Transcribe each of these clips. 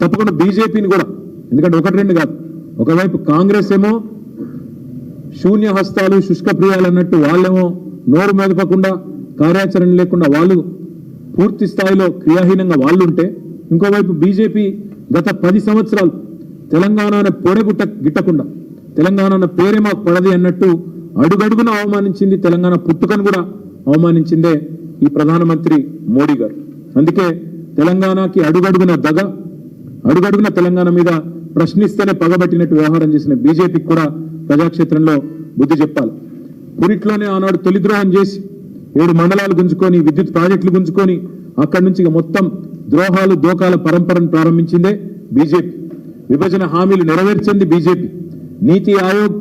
తప్పకుండా బీజేపీని కూడా. ఎందుకంటే ఒకటి రెండు కాదు. ఒకవైపు కాంగ్రెస్ ఏమో శూన్య హస్తాలు శుష్క ప్రియాలు అన్నట్టు వాళ్ళేమో నోరు మెదపకుండా కార్యాచరణ లేకుండా వాళ్ళు పూర్తి స్థాయిలో క్రియాహీనంగా వాళ్ళు ఉంటే ఇంకోవైపు బీజేపీ గత పది సంవత్సరాలు తెలంగాణ పొడగుట్ట గిట్టకుండా తెలంగాణ అన్న పేరే మాకు పడది అన్నట్టు అడుగడుగున అవమానించింది తెలంగాణ పుట్టుకను కూడా అవమానించిందే ఈ ప్రధానమంత్రి మోడీ గారు. అందుకే తెలంగాణకి అడుగడుగున దగ అడుగడుగున తెలంగాణ మీద ప్రశ్నిస్తేనే పగబట్టినట్టు వ్యవహారం చేసిన బీజేపీకి కూడా ప్రజాక్షేత్రంలో బుద్ధి చెప్పాలి. పురిట్లోనే ఆనాడు తొలి ద్రోహం చేసి ఏడు మండలాలు గుంజుకొని విద్యుత్ ప్రాజెక్టులు గుంజుకొని అక్కడి నుంచి మొత్తం ద్రోహాలు దోకాల పరంపరను ప్రారంభించిందే బీజేపీ. విభజన హామీలు నెరవేర్చింది బీజేపీ. నీతి ఆయోగ్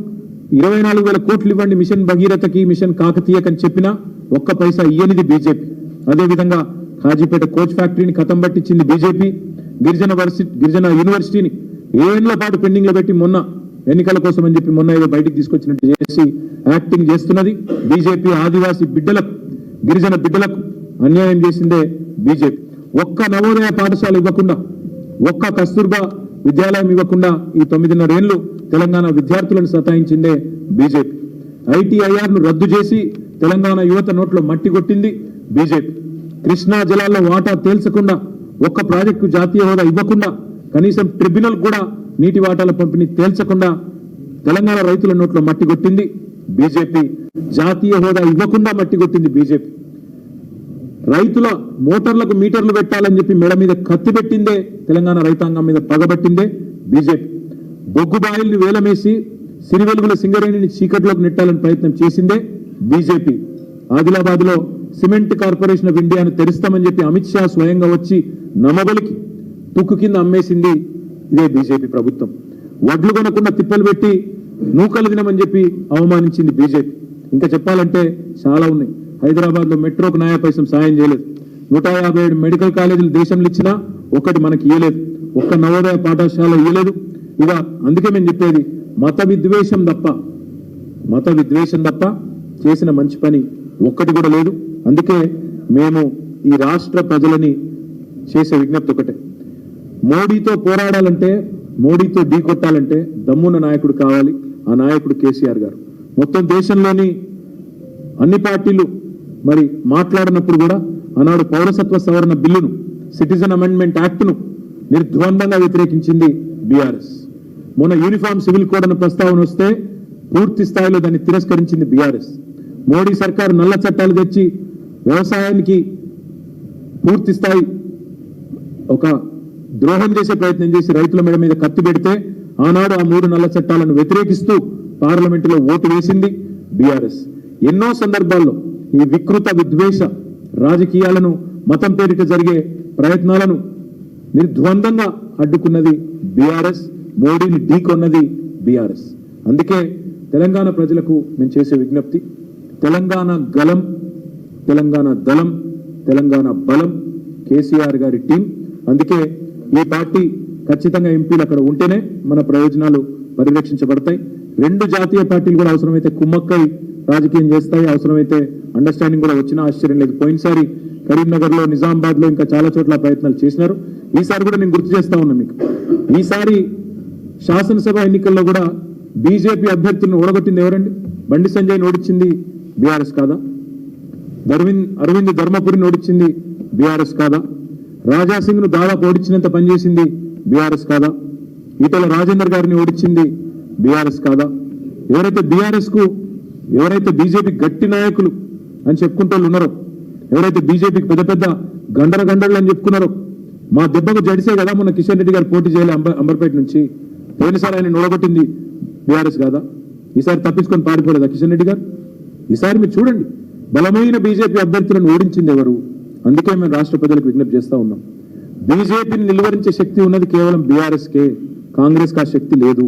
ఇరవై నాలుగు వేల కోట్లు ఇవ్వండి మిషన్ భగీరథకి మిషన్ కాకతీయకని చెప్పినా ఒక్క పైసా ఇయ్యనిది బీజేపీ. అదేవిధంగా కాజీపేట కోచ్ ఫ్యాక్టరీని కథం పట్టించింది బీజేపీ. గిరిజన వర్సి గిరిజన యూనివర్సిటీని ఏళ్ళ పాటు పెండింగ్లో పెట్టి మొన్న ఎన్నికల కోసం అని చెప్పి మొన్న ఏదో బయటికి తీసుకొచ్చినట్టు చేసి యాక్టింగ్ చేస్తున్నది బీజేపీ ఆదివాసీ బిడ్డలకు గిరిజన బిడ్డలకు అన్యాయం చేసిందే బీజేపీ. ఒక్క నవోదయ పాఠశాల ఇవ్వకుండా ఒక్క కస్తూర్బా విద్యాలయం ఇవ్వకుండా ఈ తొమ్మిదిన్నర ఏళ్ళు తెలంగాణ విద్యార్థులను సతాయించిందే బీజేపీ. ఐటీఐఆర్ను రద్దు చేసి తెలంగాణ యువత నోట్లో మట్టి కొట్టింది బీజేపీ. కృష్ణా జలాల్లో వాటా తేల్చకుండా ఒక్క ప్రాజెక్టు జాతీయ హోదా ఇవ్వకుండా కనీసం ట్రిబ్యునల్ కూడా నీటి వాటాల పంపిణీ తేల్చకుండా తెలంగాణ రైతుల నోట్లో మట్టి కొట్టింది బీజేపీ. జాతీయ హోదా ఇవ్వకుండా మట్టి కొట్టింది బీజేపీ. రైతుల మోటార్లకు మీటర్లు పెట్టాలని చెప్పి మెడ మీద కత్తి పెట్టిందే తెలంగాణ రైతాంగం మీద పగబట్టిందే బీజేపీ. బొగ్గుబాయిల్ని వేలమేసి సిరివెలుగుల సింగరేణిని చీకట్లోకి నెట్టాలని ప్రయత్నం చేసిందే బీజేపీ. ఆదిలాబాద్లో సిమెంట్ కార్పొరేషన్ ఆఫ్ ఇండియాను తెరుస్తామని చెప్పి అమిత్ షా స్వయంగా వచ్చి నమ్మబలికి తుక్కు కింద అమ్మేసింది ఇదే బీజేపీ ప్రభుత్వం. వడ్లు కొనకుండా తిప్పలు పెట్టి నూకలు తినమని చెప్పి అవమానించింది బీజేపీ. ఇంకా చెప్పాలంటే చాలా ఉన్నాయి. హైదరాబాద్లో మెట్రోకు న్యాయ పైసం సాయం చేయలేదు. నూట యాభై ఏడు మెడికల్ కాలేజీలు దేశంలో ఇచ్చినా ఒక్కటి మనకి ఇవ్వలేదు ఒక్క నవోదయ పాఠశాల ఇవ్వలేదు ఇక అందుకే మేము చెప్పేది మత విద్వేషం తప్ప మత విద్వేషం తప్ప చేసిన మంచి పని ఒక్కటి కూడా లేదు. అందుకే మేము ఈ రాష్ట్ర ప్రజలని చేసే విజ్ఞప్తి ఒకటే. మోడీతో పోరాడాలంటే మోడీతో ఢీ కొట్టాలంటే దమ్మున్న నాయకుడు కావాలి. ఆ నాయకుడు కేసీఆర్ గారు. మొత్తం దేశంలోని అన్ని పార్టీలు మరి మాట్లాడినప్పుడు కూడా ఆనాడు పౌరసత్వ సవరణ బిల్లును సిటిజన్ అమెండ్మెంట్ యాక్ట్ను నిర్ద్వందంగా వ్యతిరేకించింది బీఆర్ఎస్. మొన్న యూనిఫామ్ సివిల్ కోడ్ అన్న ప్రస్తావన వస్తే పూర్తి స్థాయిలో దాన్ని తిరస్కరించింది బీఆర్ఎస్. మోడీ సర్కారు నల్ల చట్టాలు తెచ్చి వ్యవసాయానికి పూర్తి స్థాయి ఒక ద్రోహం చేసే ప్రయత్నం చేసి రైతుల మీద మీద కత్తి పెడితే ఆనాడు ఆ మూడు నల్ల చట్టాలను వ్యతిరేకిస్తూ పార్లమెంటులో ఓటు వేసింది బీఆర్ఎస్. ఎన్నో సందర్భాల్లో ఈ వికృత విద్వేష రాజకీయాలను మతం పేరిట జరిగే ప్రయత్నాలను నిర్ద్వందంగా అడ్డుకున్నది బీఆర్ఎస్ మోడీని ఢీకొన్నది బీఆర్ఎస్. అందుకే తెలంగాణ ప్రజలకు మేము చేసే విజ్ఞప్తి తెలంగాణ గలం తెలంగాణ దళం తెలంగాణ బలం కేసీఆర్ గారి టీం అందుకే ఈ పార్టీ ఖచ్చితంగా ఎంపీలు అక్కడ ఉంటేనే మన ప్రయోజనాలు పరిరక్షించబడతాయి. రెండు జాతీయ పార్టీలు కూడా అవసరమైతే కుమ్మక్కై రాజకీయం చేస్తాయి. అవసరమైతే అండర్స్టాండింగ్ కూడా వచ్చినా ఆశ్చర్యం లేదు. పోయినసారి కరీంనగర్లో నిజామాబాద్లో ఇంకా చాలా చోట్ల ప్రయత్నాలు చేసినారు. ఈసారి కూడా నేను గుర్తు చేస్తా ఉన్నా మీకు. ఈసారి శాసనసభ ఎన్నికల్లో కూడా బీజేపీ అభ్యర్థులను ఓడగొట్టింది ఎవరండి? బండి సంజయ్ ఓడించింది బీఆర్ఎస్ కాదా? అరవింద్ అరవింద్ ధర్మపురిని ఓడించింది బీఆర్ఎస్ కాదా? రాజాసింగ్ను దాదాపు ఓడించినంత పనిచేసింది బీఆర్ఎస్ కాదా? ఈటల రాజేందర్ గారిని ఓడించింది బీఆర్ఎస్ కాదా? ఎవరైతే బీఆర్ఎస్కు ఎవరైతే బీజేపీ గట్టి నాయకులు అని చెప్పుకుంటూ ఉన్నారో ఎవరైతే బీజేపీకి పెద్ద పెద్ద గండర గండలు అని చెప్పుకున్నారో మా దెబ్బకు జడిసే కదా మొన్న కిషన్ రెడ్డి గారు పోటీ చేయాలి అంబ అంబర్పేట నుంచి. పోయినసారి ఆయన నొడగొట్టింది బీఆర్ఎస్ కాదా? ఈసారి తప్పించుకొని పారిపోలేదా కిషన్ రెడ్డి గారు? ఈసారి మీరు చూడండి బలమైన బీజేపీ అభ్యర్థులను ఓడించింది ఎవరు? అందుకే మేము రాష్ట్ర ప్రజలకు విజ్ఞప్తి చేస్తా ఉన్నాం. బీజేపీని నిలువరించే శక్తి ఉన్నది కేవలం బీఆర్ఎస్ కే కాంగ్రెస్కి ఆ శక్తి లేదు.